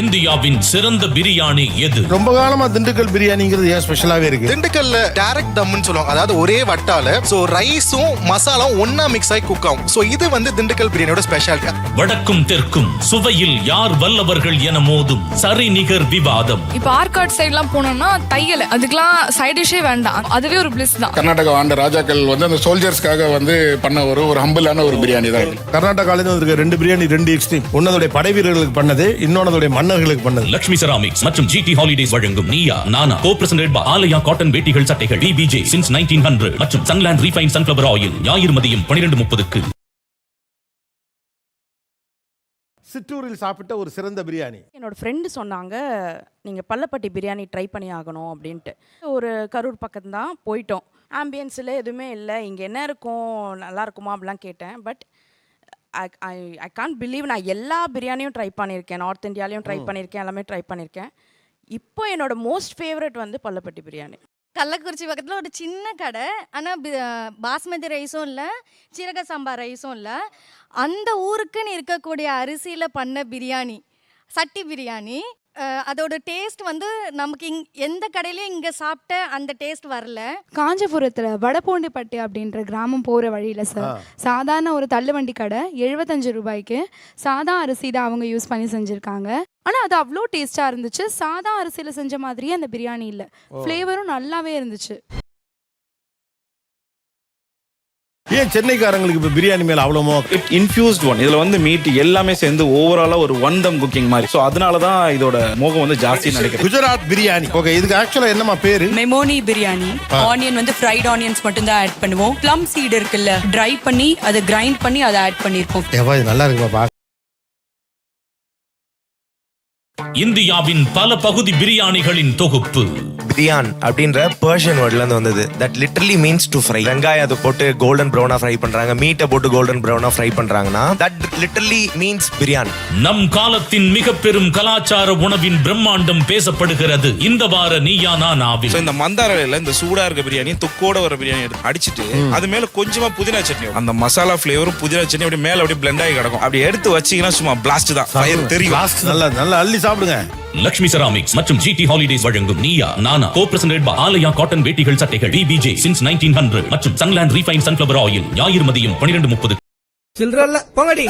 இந்தியாவின் சிறந்த பிரியாணி எது? ரொம்ப காலமா திண்டுக்கல் பிரியாணிங்கிறது ஏன் ஸ்பெஷலாவே இருக்கு? திண்டுக்கல்ல டைரக்ட் தம்னு சொல்லுவாங்க. அதாவது ஒரே வட்டால சோ ரைஸும் மசாலாவும் ஒண்ணா மிக்ஸ் ஆகி குக் ஆகும். சோ இது வந்து திண்டுக்கல் பிரியாணியோட ஸ்பெஷாலிட்டி வடக்கும் தெற்கும் சுவையில் யார் வல்லவர்கள் என மோதும் சரிநிகர் விவாதம். இப்போ ஆர்காட் சைட்லாம் போனோம்னா தையல் அதுக்கெல்லாம் சைட் டிஷ்ஷே வேண்டாம். அதுவே ஒரு பிளிஸ் தான். கர்நாடகா ஆண்ட ராஜாக்கள் வந்து அந்த சோல்ஜர்ஸ்க்காக வந்து பண்ண ஒரு ஒரு ஹம்பிளான ஒரு பிரியாணி தான் கர்நாடகால இருந்து வந்திருக்க ரெண்டு பிரியாணி ரெண்டு எக்ஸ்ட்ரீம் ஒன்னதுடைய படை வீரர்களுக்கு பண்ணது இன்னொன்னதுடைய மன்னர்களுக்கு பண்ணது. லக்ஷ்மி செராமிக்ஸ் மற்றும் ஜிடி ஹாலிடேஸ் வழங்கும் Neeya Naana co presented by Aalaya cotton வேட்டிகள் சட்டைகள் பிபிஜே சின்ஸ் நைன்டீன் ஹண்ட்ரட் மற்றும் சன்லாண்ட் ரீஃபைன் சன்ஃபிளவர் ஆயில் ஞாயிறு மதியம் பன்னிரண்டு முப்பதுக்கு. சிற்றூரில் சாப்பிட்ட ஒரு சிறந்த பிரியாணி. என்னோட ஃப்ரெண்டு சொன்னாங்க நீங்கள் பள்ளப்பட்டி பிரியாணி ட்ரை பண்ணி ஆகணும் அப்படின்ட்டு. ஒரு கரூர் பக்கம் தான் போயிட்டோம். ஆம்பியன்ஸில் எதுவுமே இல்லை. இங்கே என்ன இருக்கும்? நல்லா இருக்குமா? அப்படிலாம் கேட்டேன். But I I I can believe நான் எல்லா பிரியாணியும் ட்ரை பண்ணியிருக்கேன். நார்த் இந்தியாலையும் ட்ரை பண்ணியிருக்கேன். எல்லாமே ட்ரை பண்ணியிருக்கேன். இப்போ என்னோட மோஸ்ட் ஃபேவரட் வந்து பள்ளப்பட்டி பிரியாணி. கள்ளக்குறிச்சி பக்கத்தில் ஒரு சின்ன கடை. ஆனால் பாஸ்மதி ரைஸும் இல்லை சீரக சாம்பார் ரைஸும் இல்லை. அந்த ஊருக்குன்னு இருக்கக்கூடிய அரிசியில் பண்ண பிரியாணி சட்டி பிரியாணி அதோட டேஸ்ட் வந்து நமக்கு இங் எந்த கடையிலையும் இங்கே சாப்பிட்ட அந்த டேஸ்ட் வரல. காஞ்சிபுரத்தில் வடபூண்டிப்பட்டி அப்படின்ற கிராமம் போகிற வழியில் சார் சாதாரண ஒரு தள்ளுவண்டி கடை எழுபத்தஞ்சு ரூபாய்க்கு சாதா அரிசி தான் அவங்க யூஸ் பண்ணி செஞ்சுருக்காங்க. ஆனால் அது அவ்வளோ டேஸ்ட்டாக இருந்துச்சு. சாதா அரிசியில் செஞ்ச மாதிரியே அந்த பிரியாணி இல்லை. ஃப்ளேவரும் நல்லாவே இருந்துச்சு. ஏன் சென்னைக்காரங்களுக்கு இப்ப பிரியாணி மேல அவ்வளவு இட் இன்ஃபியூஸ்ட் ஒன் இதுல வந்து மீட் எல்லாமே சேர்ந்து ஓவராலா ஒரு ஒன் தம் குக்கிங் மாதிரி. ஸோ அதனால தான் இதோட மோகம் வந்து ஜாஸ்தி நினைக்கிறேன் குஜராத் பிரியாணி. ஓகே இதுக்கு ஆக்சுவலா என்னமா பேரு? மெமோனி பிரியாணி. ஆனியன் வந்து ஃப்ரைட் ஆனியன்ஸ் மட்டும் தான் ஆட் பண்ணுவோம். ப்ளம் சீடு இருக்குல்ல ட்ரை பண்ணி அதை கிரைண்ட் பண்ணி அதை ஆட் பண்ணிருப்போம். ஏவா இது நல்லா இருக்கு பாப்பா இந்தியாவின் பல பகுதி பிரியாணிகளின் தொகுப்பு. பிரியான் அப்படின்ற பர்ஷியன் வேர்ட்ல இருந்து வந்தது. That literally means to fry வெங்காயத்தை போட்டு கோல்டன் ப்ரௌனா ஃப்ரை பண்றாங்க. மீட்டை போட்டு கோல்டன் ப்ரௌனா ஃப்ரை பண்றாங்கன்னா தட் லிட்டரலி மீன்ஸ் பிரியான் நம் காலத்தின் மிக பெரும் கலாச்சார உணவின் பிரம்மாண்டம் பேசப்படுகிறது. இந்த வார நீயா நானாவில் இந்த மந்தார இலையில இந்த சூடா இருக்க பிரியாணி தொக்கோட வர பிரியாணி எடுத்து அடிச்சிட்டு அது மேல கொஞ்சமா புதினா சட்னி. அந்த மசாலா ஃபிளேவரும் புதினா சட்னி அப்படியே மேல அப்படியே பிளெண்ட் ஆகி கிடக்கும். அப்படி எடுத்து வச்சீங்கன்னா சும்மா பிளாஸ்ட் தான். ஃபயர் தெரியும். நல்லா நல்லா அள்ளி சாப்பிடுங்க. லக்ஷ்மி செராமிக்ஸ் மற்றும் ஜிடி ஹாலிடேஸ் வழங்கும் Neeya Naana co presented by Aalaya cotton வேட்டிகள் சட்டைகள் பிபிஜே சின்ஸ் நைன்டீன் ஹண்ட்ரட் மற்றும் சன்லாண்ட் ரீஃபைன் சன்ஃபிளவர் ஆயில் ஞாயிறு மதியம் பன்னிரண்டு முப்பது. சில்றல்ல போங்கடி.